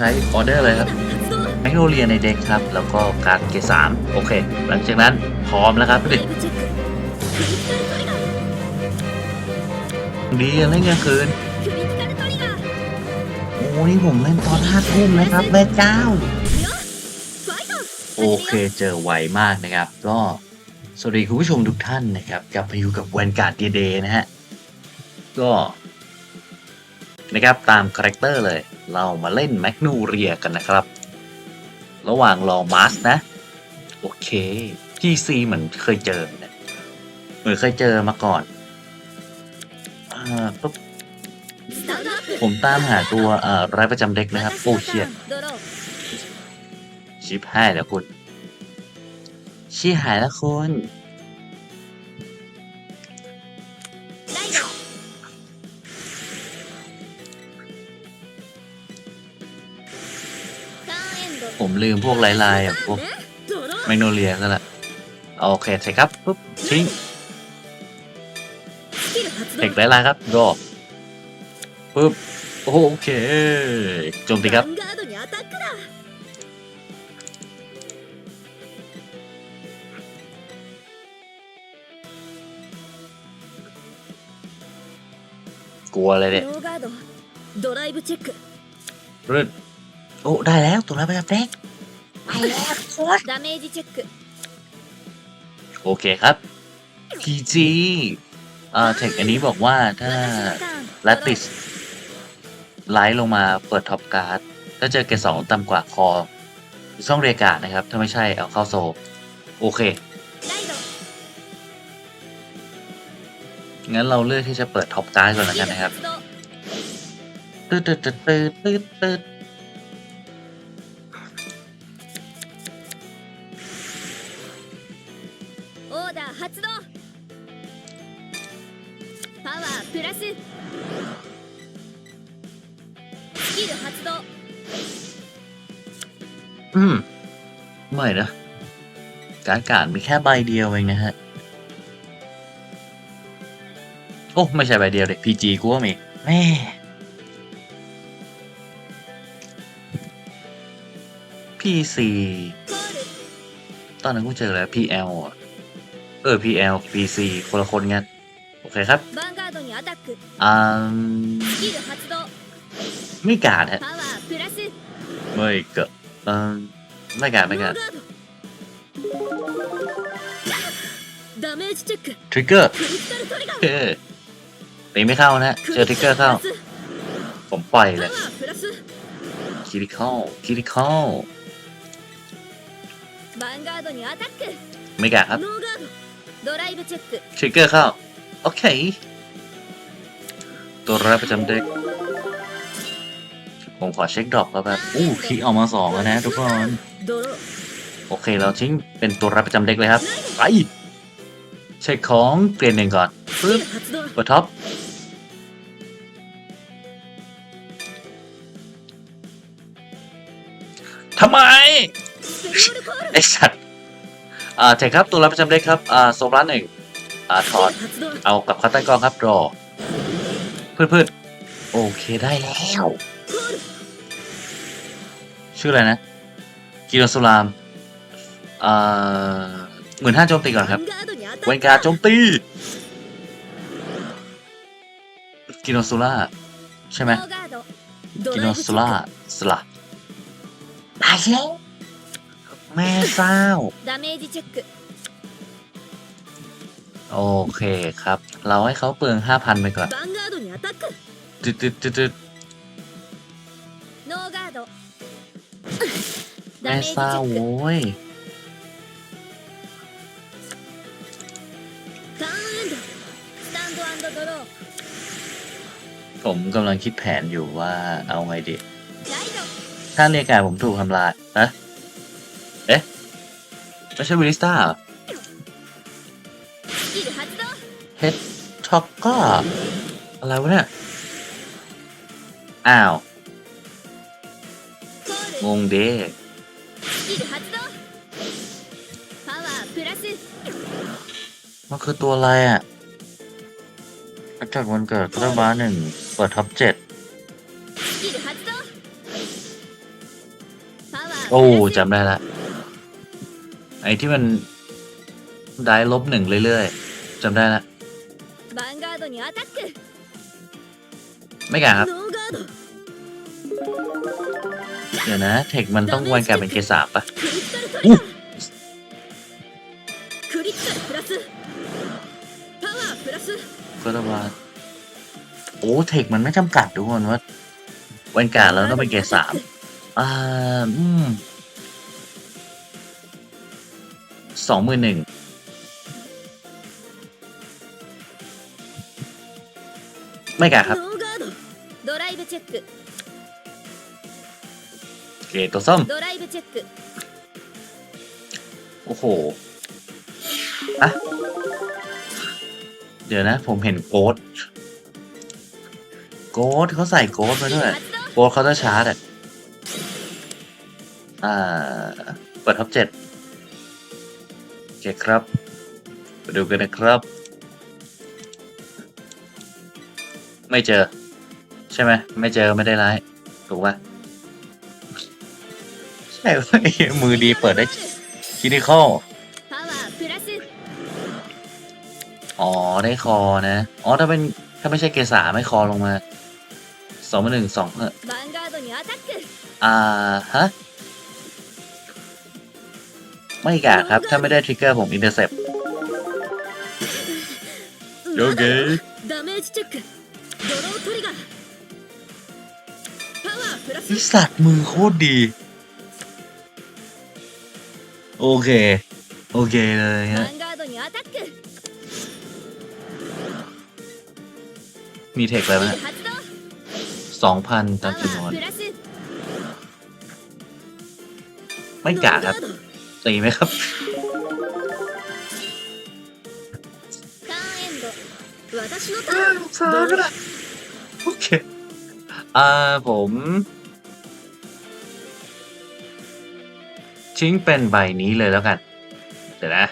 ใช้ออเดอร์เลยครับแมกโนเลียในเด็กครับ แล้วก็การเกสามโอเค หลังจากนั้นพร้อมแล้วครับดีเล่นกลางคืนโอ้นี่ผมเล่นตอนห้าทุ่มนะครับแม่เจ้า โอเคเจอไวมากนะครับ ก็สวัสดีคุณผู้ชมทุกท่านนะครับ กลับมาอยู่กับแวนการ์ดเดย์นะฮะ ก็ นะครับตามคาแรคเตอร์เลย เรามาเล่นแมกนูเรียกันนะครับ ระหว่างรอมาสนะ โอเค PC เหมือนเคยเจอเนะเหมือนเคยเจอมาก่อนอ่าปุ๊บผมตามหาตัวเอ่รายประจำเด็กนะครับ โอ้เชียชิปหายแล้วคุณ ชี้หายแล้วคุณ ผมลืมพวกลายลายแบบพวกแมกโนเลียแล้วละโอเคใส่ครับปุ๊บทิ้งเด็กลายลายครับรอปุ๊บโอเคจมตีครับกลัวอะไรเนี่ยรื่น โอ้ ได้แล้วตัวรับประจำเด็กไปแล้วโคตร ダメージチェック โอเคครับ PG อ่าเทคอันนี้บอกว่าถ้า 私のターン แลติสไลท์ลงมาเปิดท็อปการ์ด ถ้าเจอเกรดสองต่ำกว่าคอช่องเรียกการ์ดนะครับ ถ้าไม่ใช่เอาเข้าโซลโอเค ライド งั้นเราเลือกที่จะเปิดท็อปการ์ดก่อนแล้ว スキ กัน ル นะครับ 発動 ตืดตืดตืดตืดตืด อยนะ การกาดมีแค่ใบเดียวเองนะฮะ โอ้ ไม่ใช่ใบเดียวเลยพีจีกูก็มีแม่พีซีตอนนั้นกูเจอแล้วพีเอลเออพีเอลพีซีคนละคนไงโอเคครับอ่าไม่กาดฮะไม่เกิดอ่า ไม่การไม่การทริกเกอร์เออตีไม่เข้านะ เจอทริกเกอร์เข้า ผมปล่อยเลยคิริคอลคิริคอลไม่กะครับทริกเกอร์เข้า โอเค ตัวแรกประจำเด็ก ผมขอเช็คดรอปครับแบบอู้คิออกมาสองแล้วนะทุกคน โอเคเราทิ้งเป็นตัวรับประจำเด็กเลยครับ ไปเช็คของเกรนหนึ่งก่อนปึ๊บเปท็อปทำไม ไอสัตว์อ่าเทคครับตัวรับประจำเด็กครับ อ่าโซบลันหนึ่งอ่าถอด เอากับคัตตันกองครับรอพืชพืชโอเคได้แล้ว ชื่ออะไรนะ กิโนสุรามเหมื่นห้าโจมตีก่อนครับเวนการโจมตีกิโนซูล่าใช่ไหมกิโนซูล่าสละตายแล้วแม่เศร้าโอเคครับ เราให้เขาเปลืองห้าพันไปก่อนตึ๊ดตึ๊ดตึ๊ด แม่เศร้าโว้ยผมกำลังคิดแผนอยู่ว่าเอาไงดี ถ้าเรียกการผมถูกทำลายนะเอ๊ะ ไม่ใช่วิลิสตาเฮดช็อกก็อะไรวะเนี่ย อ้าว งงเด้ มันคือตัวอะไรอะอากาศวันเกิดคระบาหนึ่งเปิดท็อปเจ็ดโอ้จำได้ละ ไอ้ที่มันได้ลบหนึ่งเรื่อยๆจำได้ละไม่กะครับ เดี๋ยวนะ เทคมันต้องวันกลายเป็นเกสาปะ ก็ต้องมาโอ้เทคมันไม่จำกัดทุกคนว่าวันการแล้วต้องเป็นเกรสามอ่าอืมสองหมื่นหนึ่งไม่กะครับเกรดตัวส้มโอ้โหอะ เดี๋ยวนะ ผมเห็นโกดโกดเขาใส่โกดมาด้วยโกดเขาจะชาร์จอะอ่า เปิดท็อปเจ็ดโอเคครับไปดูกันนะครับ ไม่เจอ ใช่ไหมไม่เจอไม่ได้ร้ายถูกป่ะใช่ว่ามือดีเปิดได้คินิคอล อ๋อ ได้คอนะ อ๋อ ถ้าเป็น ถ้าไม่ใช่เกษาไม่คอลงมาสองมาหนึ่งสองเอออ่า ฮะ ไม่กาครับ ถ้าไม่ได้ทริกเกอร์ผมอินเตอร์เซปโอเคนิสัตว์มือโคตรดี โอเค โอเคเลยฮะ มีเทคอะไรไหมสองพันตามจำนวนไม่กะครับ ตีไหมครับ โอเค อ่า ผม ชิ้งเป็นใบนี้เลยแล้วกัน เดี๋ยวนะ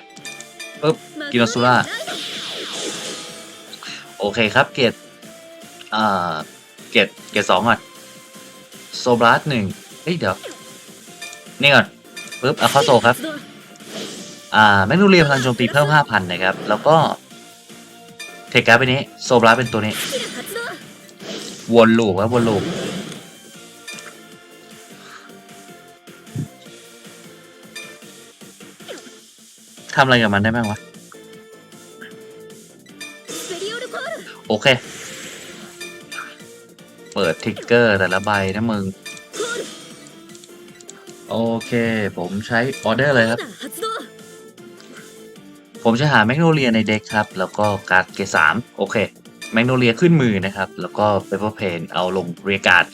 ปึ๊บกินอสุราโอเคครับเกรต เกตเกตสองก่อนโซบลัสหนึ่งเฮ้ยเดี๋ยวนี่ก่อนปึ๊บอาคาโซครับ อ่าแมกนูเรียพลังโจมตีเพิ่ม 5,000 นะครับ แล้วก็เทคการ์ดไปนี้ โซบลัสเป็นตัวนี้ วนลูกครับวนลูกทำอะไรกับมันได้บ้างวะ โอเค เปิดทิกเกอร์แต่ละใบนะมึง โอเค ผมใช้ออเดอร์เลยครับ ผมจะหาแมกโนเลียในเด็กครับ แล้วก็การ์ดเกสามโอเค แมกโนเลียขึ้นมือนะครับ แล้วก็เปเปอร์เพนเอาลงเรียการ์ด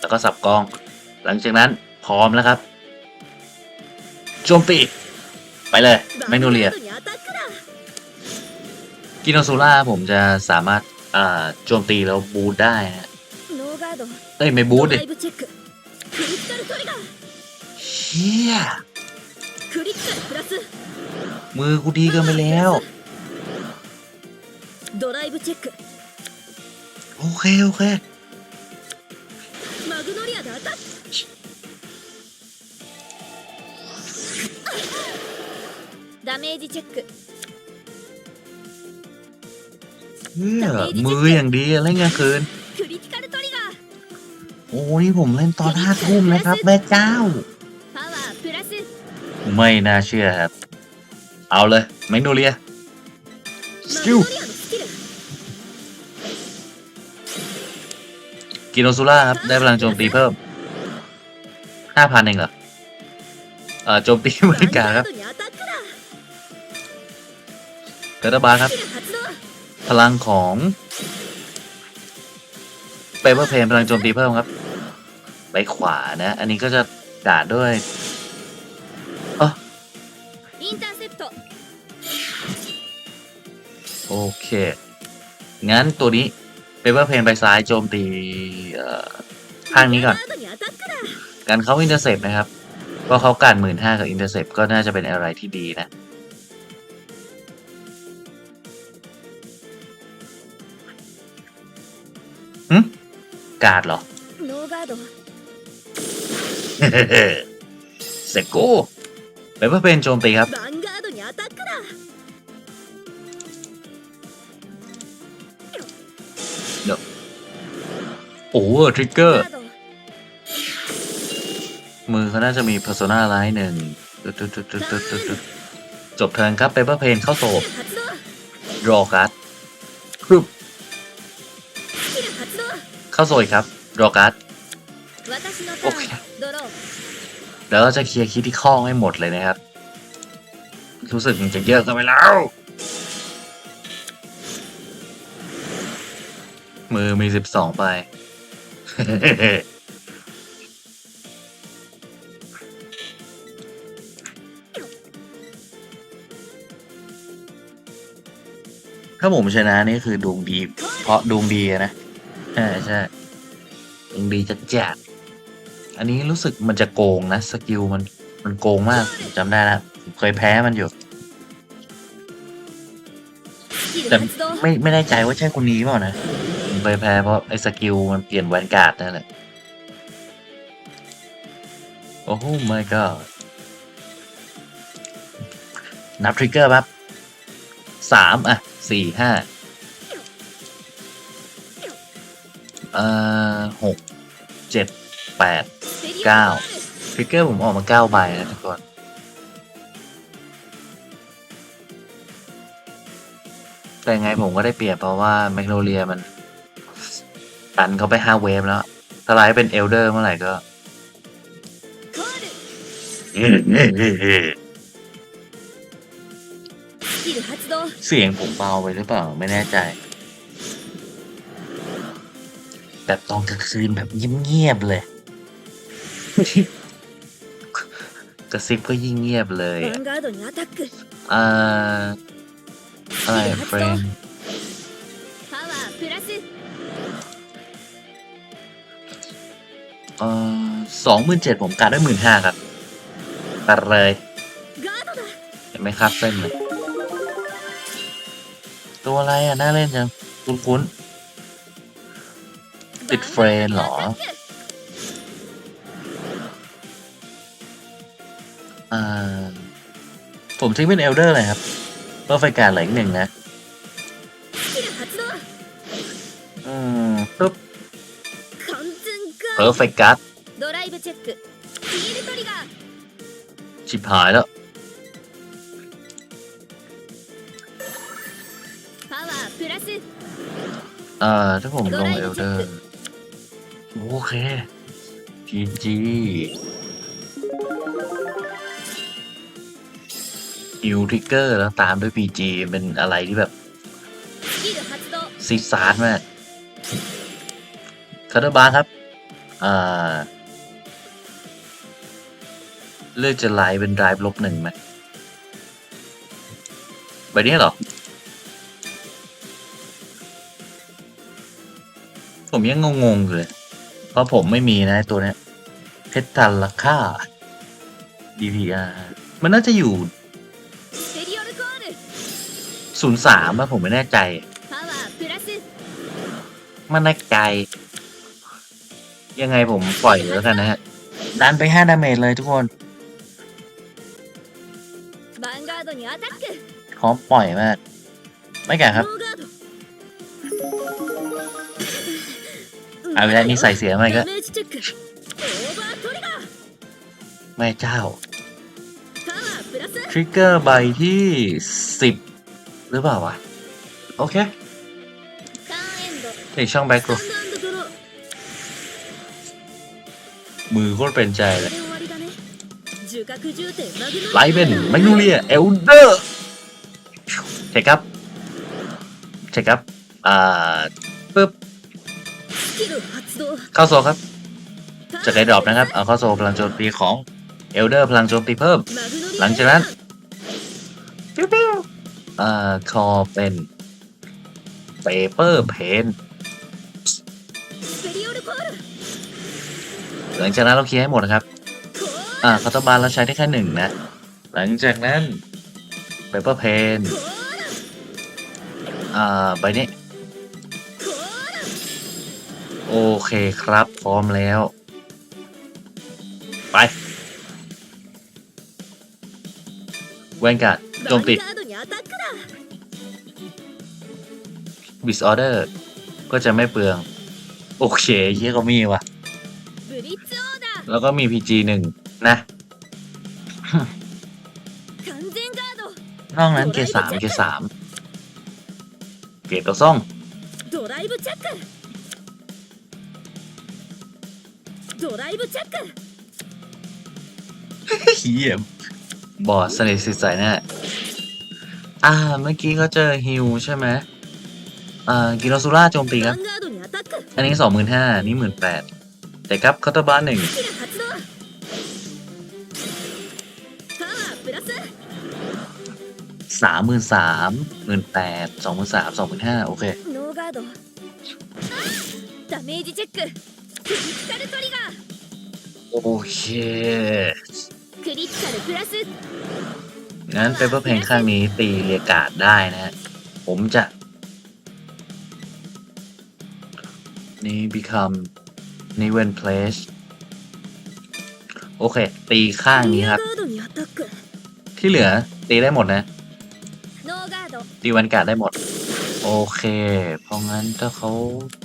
แล้วก็สับกอง หลังจากนั้นพร้อมแล้วครับโจมตี ไปเลย แมกโนเลีย กินโนซูล่าผมจะสามารถอ่าโจมตีแล้วบูทได้นะเอ้ยไม่บูทดิเฮียมือกูดีกันไปแล้วโอเคโอเคดダメージチェック เฮียมืออย่างดีเล่นกลางคืน โอ้นี่ผมเล่นตอนห้าทุ่มนะครับแม่เจ้า ไม่น่าเชื่อครับ เอาเลยแมกโนเลียสกิลกินโนซูล่าครับ ได้พลังโจมตีเพิ่มห้าพันเองเหรอเออโจมตีเหมือนกันครับกระดาบาครับ พลังของเปเปอร์เพลนพลังโจมตีเพิ่มครับไปขวานะ อันนี้ก็จะดาดด้วยโอเค งั้นตัวนี้เปเปอร์เพนไปซ้ายโจมตีข้างนี้ก่อน การเขาอินเตอร์เซปนะครับเพราะเขากัดหมื่นห้ากับอินเตอร์เซปก็น่าจะเป็นอะไรที่ดีนะ กาศเหรอเซโก้ไปเพื่อเป็นโจมตีครับ โอ้ทริกเกอร์ มือเขาน่าจะมีพอร์โซนาไลน์หนึ่งจบเทิร์นครับเปเปอร์เพนเข้าโศบรอการ์ดครึบ เข้าโซยครับโรอกัสโอเคแล้วเราจะเคลียร์คิดที่ข้องให้หมดเลยนะครับ รู้สึกมันจะเยอะกันไปแล้ว มือมีสิบสองไปถ้าผมชนะนี่คือดวงดี เพราะดวงดีนะ อ่ใช่เองดีจัดจัดอันนี้รู้สึกมันจะโกงนะ สกิลมันมันโกงมากจำได้ละผเคยแพ้มันอยู่ แต่ไม่ไม่แน่ใจว่าใช่คนนี้เปล่านะเคยแพ้เพราะไอ้สกิลมันเปลี่ยนแวนการ์ดนั่นแหละ โอ้โห my god นับทริกเกอร์ปั๊บสามอะสี่ห้า เอ่อหกเจ็ดแปดเก้าฟิกเกอร์ผมออกมาเก้าใบนะทุกคนแต่ไงผมก็ได้เปรียบเพราะว่าแมกโนเลียมันตันเขาไปห้าเวฟแล้วถ้าไลท์เป็นเอลเดอร์เมื่อไหร่ก็เสียงผมเบาไปหรือเปล่าไม่แน่ใจ แบบตอนกลางคืนแบบเงียบๆเลย กระซิบก็ยิ่งเงียบเลยอะเอ่ออะไรเฟรนอ่อสองหมื่นเจ็ดผมการได้หมื่นห้าครับตัดเลย เห็นไหมครับเส้นน่ะตัวอะไรอะ น่าเล่นจัง คุ้นๆ ติดเฟรนเหรอ อ่า ผมทิ้งเป็นเอลเดอร์เลยครับเพื่อไฟการเหลืออีกหนึ่งนะ スキル発動 อืมปุ๊บ 完全 เพอ ガー ร์เฟกการ์ด ドドライブチェックヒールトリガー ชิบหายแล้ว パワープラス อ่า ถ้าผมลงเอลเดอร์ โอเคจีจีฮิวทิกเกอร์แล้วตามด้วยพีจีเป็นอะไรที่แบบซีซาร์ดมากคาร์ดบาร์ครับอ่าเลือกจะไลน์เป็นไดรฟ์ลบหนึ่งไหมใบนี้หรอ ผมยังงงๆเลย ราะผมไม่มีนะตัวเนี้ยเพชรทันราคา DPR มันน่าจะอยู่ศูนย์สามนะผมไม่แน่ใจมันแน่ใจ ยังไงผมปล่อยแล้วกันนะฮะ ดันไปห้าดาเมจเลยทุกคนขอปล่อยมาก ไม่แก่ครับ เอาเวลานี้ใส่เสียไม่ก็ไม่เจ้าทริกเกอร์ใบที่ 10 หรือเปล่าวะ โอเคในช่องแบ็กกรมือก็เป็นใจเลยไลเบนแมกนูเลียเอลเดอร์เช็คครับเช็คครับ อ่าปึ๊บ ข้าโซครับ จะไกดรอปนะครับ เอาเข้าโซพลังโจมตีของเอลเดอร์พลังโจมตีเพิ่ม หลังจากนั้นปิ้วปิ้วอ่าคอเป็นเปเปอร์เพนหลังจากนั้นเราเคลียร์ให้หมดนะครับ อ่าคาตบาลเราใช้ได้แค่หนึ่งนะ หลังจากนั้นเปเปอร์เพนอ่าใบนี้ โอเคครับ พร้อมแล้ว ไป แวนกัร์ดโจมตีบิสออเดอร์ก็จะไม่เปลือง โอเคเยี่ยก็มีว่ะ แล้วก็มีพีจีหนึ่งนะ นอกนั้นเกสามเกสามเกตตัวซ่องドライブチェックドライブチャック เฮียบอดสนิทสิใสแน่อ่า เมื่อกี้ก็เจอฮิวใช่ไหมอ่ากิโนซูล่าโจมตี ヴ ครับ ァンガードにアタック อันนี้สองหมื่นห้านี่หมื่นแปดแต่ครับคาตาบาหนึ่ง スキル発動パワープラス สามหมื่นสามหมื่นแปดสองหมื่นสามสองหมื่นห้าโอเค ノーガードダメージチェック クリティカルトリガー โอเค クリティカルプラス งั้นเปเปอร์เพนข้างนี้ตีเรียกาดได้นะฮะ ผมจะ นี่ become นี่ when place โอเค ตีข้างนี้ครับ ガードにアタック ที่เหลือ ตีได้หมดนะ ノーガード ตีวันการ์ดได้หมด โอเค เพราะงั้นถ้าเขาพ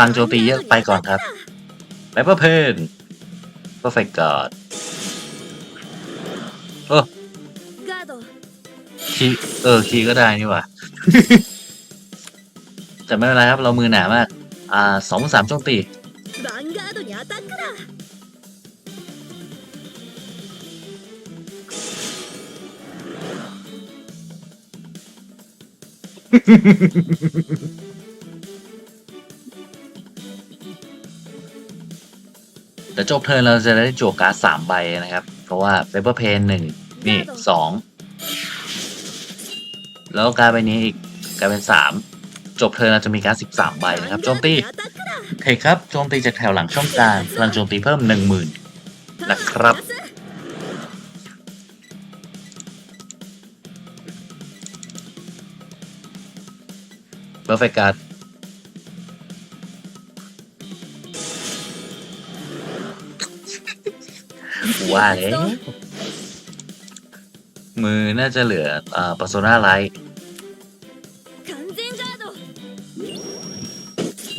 ลังโจมตีเยอะไปก่อนครับแบเปอร์เพนเพอร์เฟกต์การ์ดโอ้คีเออคีก็ได้นี่หว่าแต่ไม่เป็นไรครับ เรามือหนามาก อ่าสองสามโจมตีฮึ จะจบเทิร์นเราจะได้จั่วการ์ดสามใบนะครับ เพราะว่าเปเปอร์เพนหนึ่งนี่สองแล้วกลายเป็นนี้อีกกลายเป็นสามจบเทิร์นเราจะมีการ์ดสิบสามใบนะครับโจมตีเทคครับโจมตีจากแถวหลังช่องกลางพลังโจมตีเพิ่มหนึ่งหมื่นนะครับเบอร์เฟการ์ด ว่าเลยมือน่าจะเหลืออ่าปาโซนาไลท์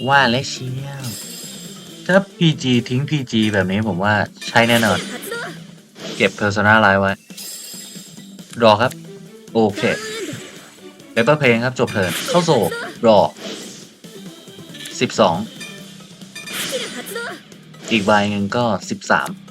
ว่าและเชียวถ้า PG ทิ้ง PG แบบนี้ผมว่าใช่แน่นอน เก็บ Persona ไลน์ไว้ รอครับ โอเคเปเปอร์เพลงครับ จบเทินเข้าโซรอ 12 อีกใบหนึ่งก็ 13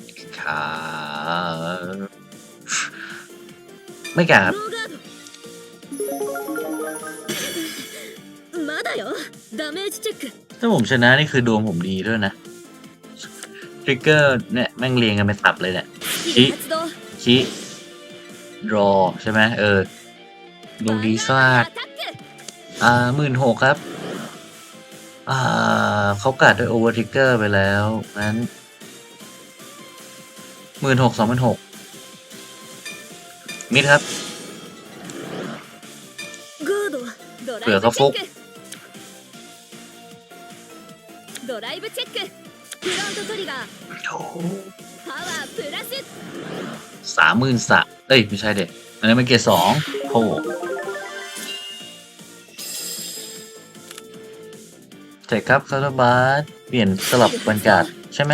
ไม่แก่ครับถ้าผมชนะนี่คือดวงผมดีด้วยนะทริกเกอร์เนี่ยแม่งเรียงกันไปตับเลยเนี่ยชิชิรอใช่ไหมเออดวงดีสวาดอ่าหมื่นหกครับ อ่าเขากัดด้วยโอเวอร์ทริกเกอร์ไปแล้ว งั้นหมื่นหกสองพันหก มิดครับเผื่อเขาฟุกสามหมื่นสะเอ้ย ไม่ใช่เด็กอันนี้นมันเกรดสองโอ้เสร็จครับคาร์บาสเปลี่ยนสลับบรรยากาศใช่ไหม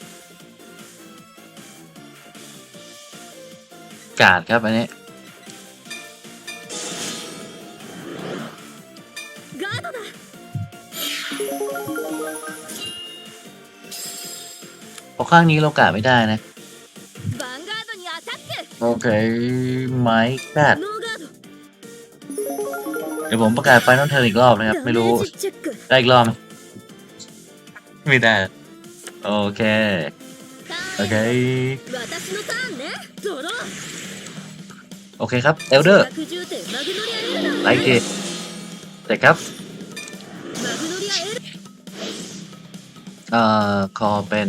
กาศครับ อันนี้พอข้างนี้เรากาดไม่ได้นะ โอเคไม้กาดเดี๋ยวผมประกาศไปน้องเธออีกรอบนะครับ ไม่รู้ ได้อีกรอบไหมไม่ได้ โอเค โอเค โอเคครับเอลเดอร์ไลเกตแต่ครับเอ่อคอเป็น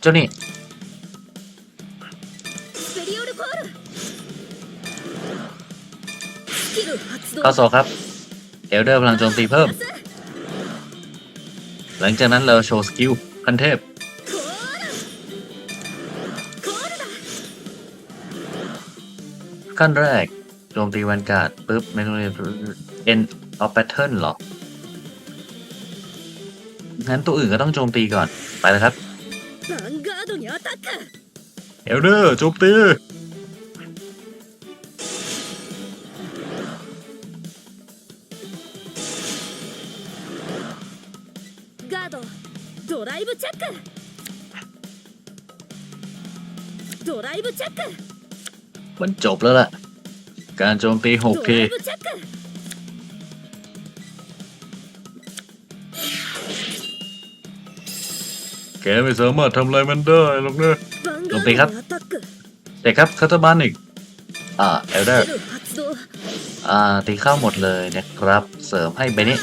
เจ้านี่ข้าสอครับเอลเดอร์พลังโจมตีเพิ่ม หลังจากนั้นเราโชว์สกิลคันเทพ ขั้นแรก โจมตีแวนการ์ดปุ๊บไม่รู้เรียน end of pattern เหรอ งั้นตัวอื่นก็ต้องโจมตีก่อน ไปแล้วครับ ヴァンガードにアタック เอลเดอร์โจมตี ガードドライブチェックドライブチェック มันจบแล้วล่ะ การโจมตี 6P แกไม่สามารถทำอะไรมันได้หรอกนะโจมตีครับ แต่ครับคาตาบานอีกอ่าเอลเดอร์อ่าตีเข้าหมดเลยนะครับ เสริมให้ใบนี้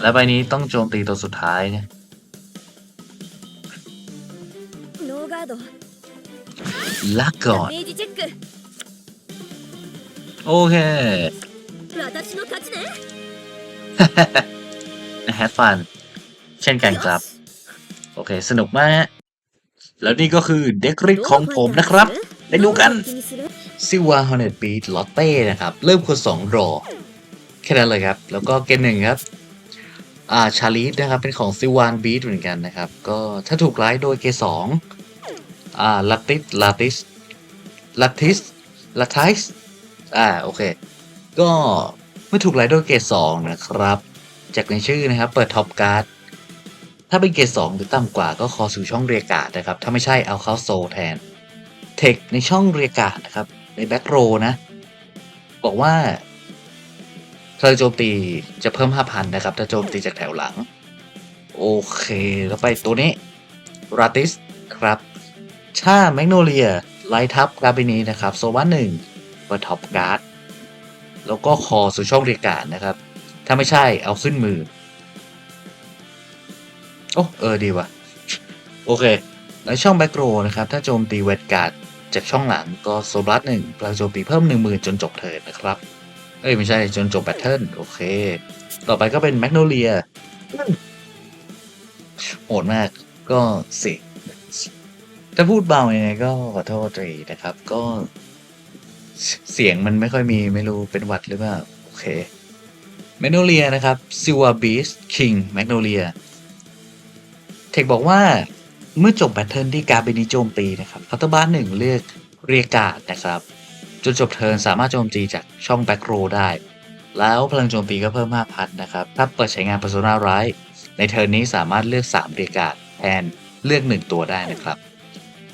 และใบนี้ต้องโจมตีตัวสุดท้ายนะลาก่อน โอเค แฮปฟัน เช่นกันครับ โอเค สนุกมาก แล้วนี่ก็คือเด็กริดของผมนะครับ ได้ดูกันซิวาฮอนเนตบีทลอตเต้นะครับ เริ่มคนสองรอ แค่นั้นเลยครับ แล้วก็เกมหนึ่งครับ อ่า ชาลีสนะครับ เป็นของซิวานบีทเหมือนกันนะครับ ก็ถ้าถูกไลฟ์โดยเกสองอ่าลาติสลาติสลาติสลาทิส อ่า โอเค ก็เมื่อถูกไลโดยเกตสองนะครับ จากในชื่อนะครับ เปิดท็อปการ์ด ถ้าเป็นเกรดสองหรือต่ำกว่าก็คอสู่ช่องเรียกการ์ดนะครับ ถ้าไม่ใช่เอาเข้าโซแทน เทคในช่องเรียกการ์ดนะครับ ในแบ็กโรนะ บอกว่าพลังโจมตีจะเพิ่ม 5,000 นะครับ ถ้าโจมตีจากแถวหลัง โอเค แล้วไปตัวนี้ ราติสครับ ถ้าแมกโนเลียไลท์ทับกราบินีนะครับ โซวันหนึ่ง เปิดท็อปการ์ดแล้วก็คอสู่ช่องเรียการ์ดนะครับ ถ้าไม่ใช่เอาขึ้นมือ โอ้เออดีว่ะ โอเคแล้วช่องแบ็กโรนะครับ ถ้าโจมตีเวทการ์ดจากช่องหลังก็โซบลัสหนึ่งพลังโจมตีเพิ่มหนึ่งหมื่นจนจบเทิร์นนะครับ เอ้ย ไม่ใช่จนจบแบทเทิลโอเค ต่อไปก็เป็นแมกโนเลียโหดมากก็สิถ้าพูดเบายังไงก็ขอโทษทีนะครับ ก็ เสียงมันไม่ค่อยมีไม่รู้เป็นหวัดหรือเปล่า โอเคแมกโนเลียนะครับซิวาบีสคิงแมกโนเลียเทคบอกว่าเมื่อจบแพทเทิร์นที่การเป็นนิโจมตีนะครับคัตเตอร์บาร์หนึ่งเลือกเรียการ์ดนะครับจนจบเทิร์นสามารถโจมตีจากช่องแบ็กโรได้ แล้วพลังโจมตีก็เพิ่ม5,000นะครับ ถ้าเปิดใช้งาน Persona r i ในเทิร์นนี้สามารถเลือก 3 เรียการ์ดแทนเลือก 1 ตัวได้นะครับ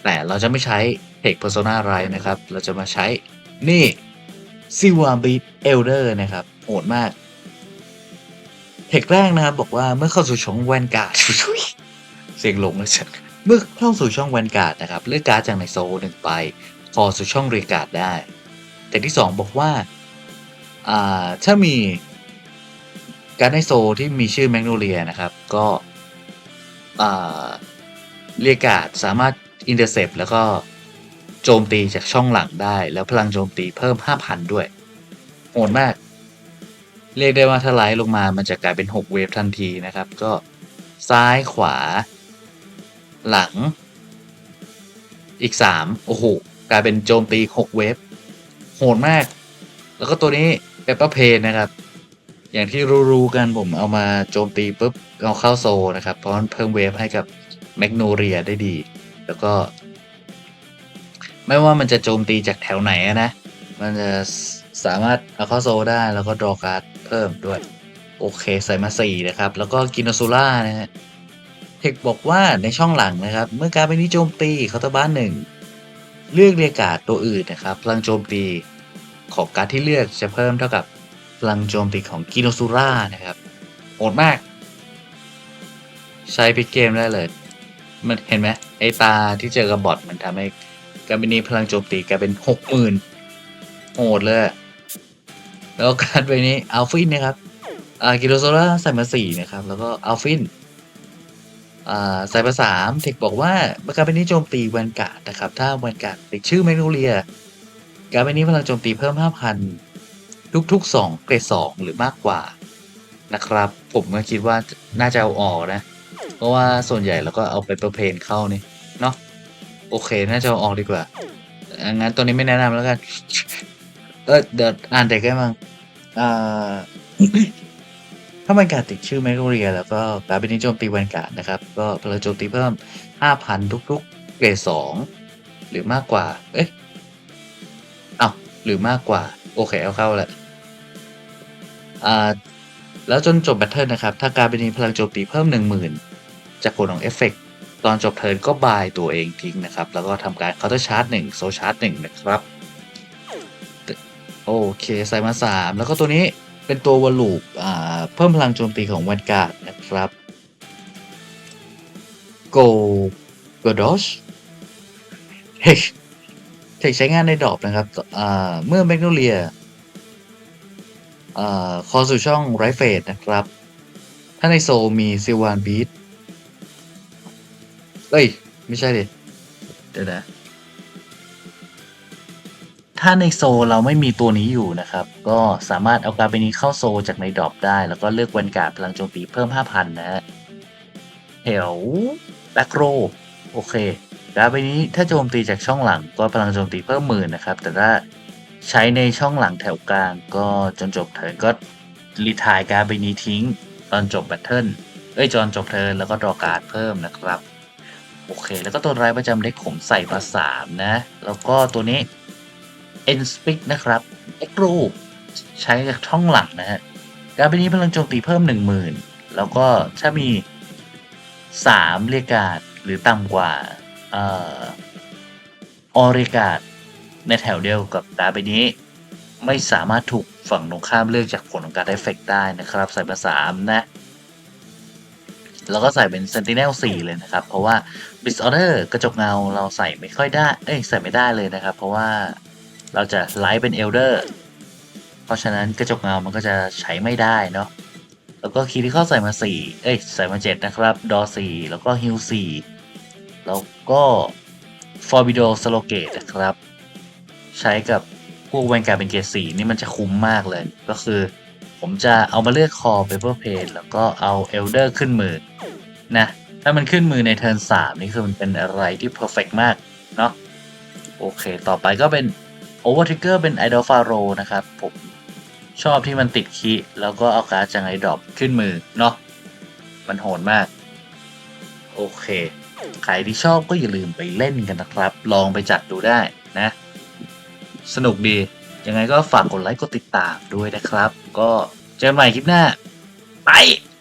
แต่เราจะไม่ใช้เทค Persona r i นะครับ เราจะมาใช้ นี่ซิวาบีเอลเดอร์นะครับโหดมาก เทคแรกนะครับบอกว่าเมื่อเข้าสู่ช่องแวนการ์ดเสียงหลงแล้วฉันเมื่อเข้าสู่ช่องแวนการ์ดนะครับเลือกการ์ดจากในโซลหนึ่งไปพอสู่ช่องเรียการ์ดได้ แต่ที่สองบอกว่าอ่าถ้ามีการ์ดในโซที่มีชื่อแมกโนเลียนะครับ ก็อ่าเรียกการ์ดสามารถอินเตอร์เซปแล้วก็ โจมตีจากช่องหลังได้ แล้วพลังโจมตีเพิ่ม 5,000 ด้วย โหดมาก เรียกได้ว่าถ้าไลท์ลงมามันจะกลายเป็น 6 เวฟทันทีนะครับ ก็ซ้ายขวา หลัง อีก 3 โอ้โห กลายเป็นโจมตี 6 เวฟโหดมาก แล้วก็ตัวนี้เปเปอร์เพนนะครับ อย่างที่รู้ๆกันผมเอามาโจมตีปุ๊บเอาเข้าโซนะครับ เพราะมันเพิ่มเวฟให้กับแมกโนเรียได้ดี แล้วก็ ไม่ว่ามันจะโจมตีจากแถวไหนนะ มันจะสามารถเอาเข้าโซได้แล้วก็ดรอการ์ดเพิ่มด้วย โอเคใส่มาสี่นะครับ แล้วก็กิน o ซูล่านะฮะเทคบอกว่าในช่องหลังนะครับ เมื่อการเป็นนิโจมตีเคาน์เตอร์บ้านหนึ่งเลือกเรียกการ์ดตัวอื่นนะครับ พลังโจมตีของการดที่เลือกจะเพิ่มเท่ากับพลังโจมตีของกิน o ซูล่านะครับโหดมาก ใช้พิกเกมได้เลย มันเห็นไหมไอตาที่เจอกับบอทมันทำให้ การเป็นนี้พลังโจมตีกลายเป็นหกหมื่นโหดเลย แล้วการไปนี้อัลฟินนะครับอากิโลโซล่าใส่มาสี่นะครับ แล้วก็อัลฟินอ่าใส่มาสามเทคบอกว่าเมื่อการเป็นนี้โจมตีแวนการ์ดนะครับ ถ้าแวนการ์ดติดชื่อแมกโนเลีย การเป็นนี้พลังโจมตีเพิ่มห้าพันทุกๆสองเกรดสองหรือมากกว่านะครับ ผมก็คิดว่าน่าจะเอาออกนะ เพราะว่าส่วนใหญ่เราก็เอาไปประเพนเข้านี่เนาะ โอเค น่าจะออกดีกว่างั้นตัวนี้ไม่แนะนำแล้วกันเออเดี๋ยวอ่านเด็กได้มั้งอ่าถ้าแวนการติดชื่อแมกโนเรีย แล้วก็การเป็นนิโจมตีแวนการ์นะครับ ก็พลังโจมตีเพิ่ม 5,000 ทุกๆ เกรด2หรือมากกว่า เอ๊ะเอ้าหรือมากกว่า โอเค เอาเข้าแหละอ่าแล้วจนจบแบทเทิลนะครับ ถ้าการเป็นพลังโจมตีเพิ่ม 10,000 จากผลของเอฟเฟกต์ ตอนจบเทิร์นก็บายตัวเองทิ้งนะครับ แล้วก็ทำการเคาน์เตอร์ชาร์จ1โซชาร์จ1นะครับ โอเคใส่มาสามแล้วก็ตัวนี้เป็นตัววอลลูปเพิ่มพลังโจมตีของแวนการ์ดนะครับโกกดอชเทคเทคใช้งานในดรอปนะครับเมื่อแมกโนเลียคอสู่ช่องไรเฟดนะครับ ถ้าในโซมีซิวานบีท เอ้ย ไม่ใช่ดิเดี๋ยวนะถ้าในโซเราไม่มีตัวนี้อยู่นะครับ ก็สามารถเอาการ์ดใบนี้เข้าโซจากในดรอปได้ แล้วก็เลือกวันการ์ดพลังโจมตีเพิ่ม 5,000 นะฮะแถวแบ็กโรโอเคการ์ดใบนี้ถ้าโจมตีจากช่องหลังก็พลังโจมตีเพิ่มหมื่นนะครับ แต่ถ้าใช้ในช่องหลังแถวกลางก็จนจบเทิร์นก็รีทายการ์ดใบนี้ทิ้ง ตอนจบแบทเทิลเอ้ยจอนจบเทิร์นแล้วก็ดรอการ์ดเพิ่มนะครับ โอเค แล้วก็ตัวรายประจำเด็กผมใส่มาสามนะ แล้วก็ตัวนี้ e n s p i c นะครับ e x r o ใช้จากช่องหลังนะฮะ การเป็นนี้พลังโจมตีเพิ่ม 10,000 แล้วก็ถ้ามี 3 เรียกการ์ดหรือต่ำกว่าเออเรียการ์ดในแถวเดียวกับดาบนี้ ไม่สามารถถูกฝั่งตรงข้ามเลือกจากผลของการได้เฟกได้นะครับ ใส่มาสามนะ แล้วก็ใส่เป็น Sentinel 4 เลยนะครับ เพราะว่า b i s Order กระจกเงาเราใส่ไม่ค่อยได้ เอ้ยใส่ไม่ได้เลยนะครับ เพราะว่าเราจะไลฟ์เป็น Elder เพราะฉะนั้นกระจกเงามันก็จะใช้ไม่ได้เนาะแล้วก็คีย์ที่เข้าใส่มา 4 เอ้ยใส่มา 7 นะครับ ดอ 4 แล้วก็ฮิล4แล้วก็ Forbido s l o g a t e นะครับ ใช้กับพวกแวนการ์เป็นเกรด4นี่มันจะคุ้มมากเลยก็คือ ผมจะเอามาเลือกคอ Paper Plane แล้วก็เอา Elder ขึ้นมือนะถ้ามันขึ้นมือในเทิร์น3นี่คือมันเป็นอะไรที่ perfect มากเนาะโอเค ต่อไปก็เป็น Over Trigger เป็น Idol Pharaoh นะครับ ผมชอบที่มันติดคีแล้วก็เอาการ์ดจากไอดรอปขึ้นมือเนาะมันโหดมาก โอเคใครที่ชอบก็อย่าลืมไปเล่นกันนะครับ ลองไปจัดดูได้นะ สนุกดี ยังไงก็ฝากกดไลค์กดติดตามด้วยนะครับ ก็เจอกันใหม่คลิปหน้า ไป